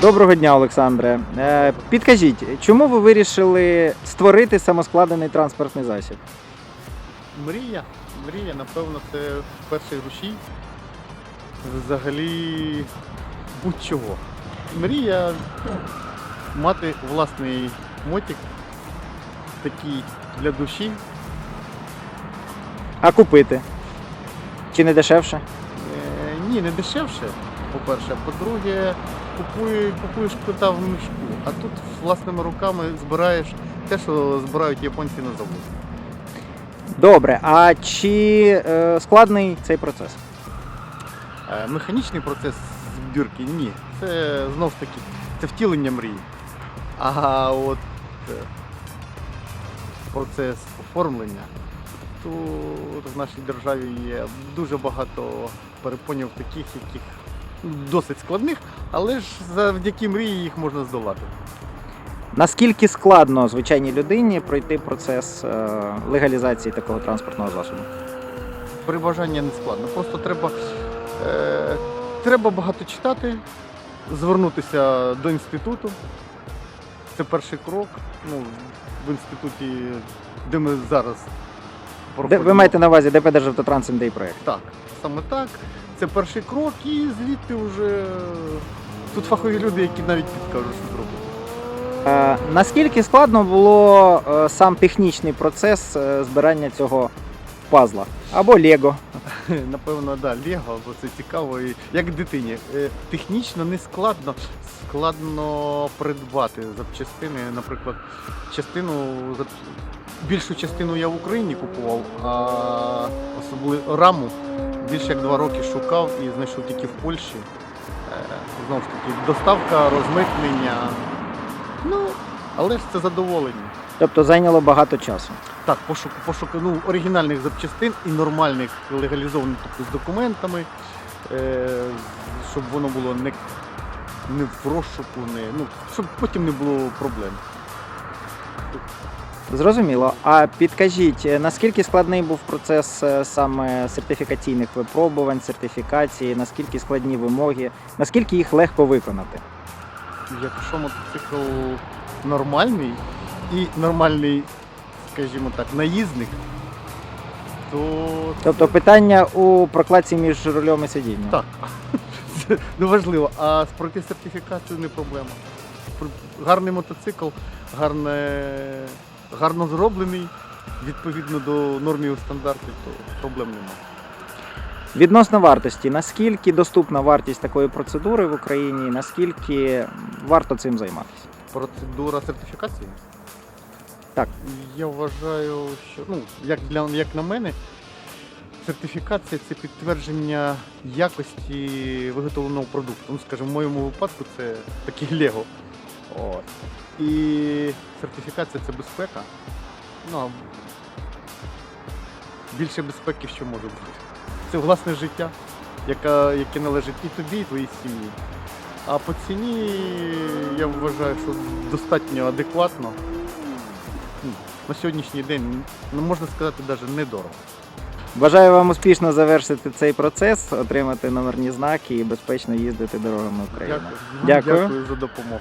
Доброго дня, Олександре. Е, Підкажіть, чому ви вирішили створити самоскладений транспортний засіб? Мрія. Мрія, напевно, це перший рушій. Взагалі будь-чого. Мрія мати власний мотик, такий для душі. А купити? Чи не дешевше? Е, ні, не дешевше, по-перше. По-друге, купує, купуєш кота в мішку, а тут власними руками збираєш те, що збирають японці на заводі. Добре, а чи е, складний цей процес? Е, Механічний процес збірки ні. Це знов ж таки це втілення мрії. А от е, процес оформлення, тут в нашій державі є дуже багато перепонів таких, яких досить складних, але ж завдяки мрії їх можна здолати. Наскільки складно звичайній людині пройти процес е, легалізації такого транспортного засобу? При бажанні не складно. Просто треба, е, треба багато читати, звернутися до інституту. Це перший крок. Ну, в інституті, де ми зараз Де, ви маєте на увазі ДП Державтотранс МДІ проєкт? Так, саме так. Це перший крок, і звідти вже тут фахові люди, які навіть підкажуть, що зробити. Е, наскільки складно було е, сам технічний процес е, збирання цього пазла або Лего? Напевно, да, Лего, бо це цікаво. І як дитині. Е, Технічно не складно. Складно придбати запчастини. Наприклад, частину зап- більшу частину я в Україні купував, а особливо раму більше як два роки шукав і знайшов тільки в Польщі. Е, Знову ж таки, доставка, розмитнення. Ну, але ж це задоволення. Тобто зайняло багато часу. Так, пошук, пошук ну, оригінальних запчастин і нормальних легалізованих тобто, з документами, е, щоб воно було не, не в розшуку, не, ну, щоб потім не було проблем. Зрозуміло. А підкажіть, е, наскільки складний був процес е, саме сертифікаційних випробувань, сертифікації, наскільки складні вимоги, наскільки їх легко виконати? Якщо мотоцикл нормальний і нормальний, скажімо так, наїзник, то Тобто питання у прокладці між рулем і сидінням. Так. Це не важливо. А пройти сертифікацію не проблема. Гарний мотоцикл, гарне, гарно зроблений, відповідно до нормів і стандартів, то проблем немає. Відносно вартості, наскільки доступна вартість такої процедури в Україні, наскільки варто цим займатися? Процедура сертифікації? Так. Я вважаю, що ну, як, для, як на мене, сертифікація це підтвердження якості виготовленого продукту. Ну, скажімо, в моєму випадку це таке Лего. От. І сертифікація це безпека. Ну, більше безпеки, що може бути. Це власне життя, яка, яке належить і тобі, і твоїй сім'ї. А по ціні я вважаю, що достатньо адекватно. На сьогоднішній день, ну можна сказати, навіть недорого. Бажаю вам успішно завершити цей процес, отримати номерні знаки і безпечно їздити дорогами України. Дякую. Дякую. Дякую за допомогу.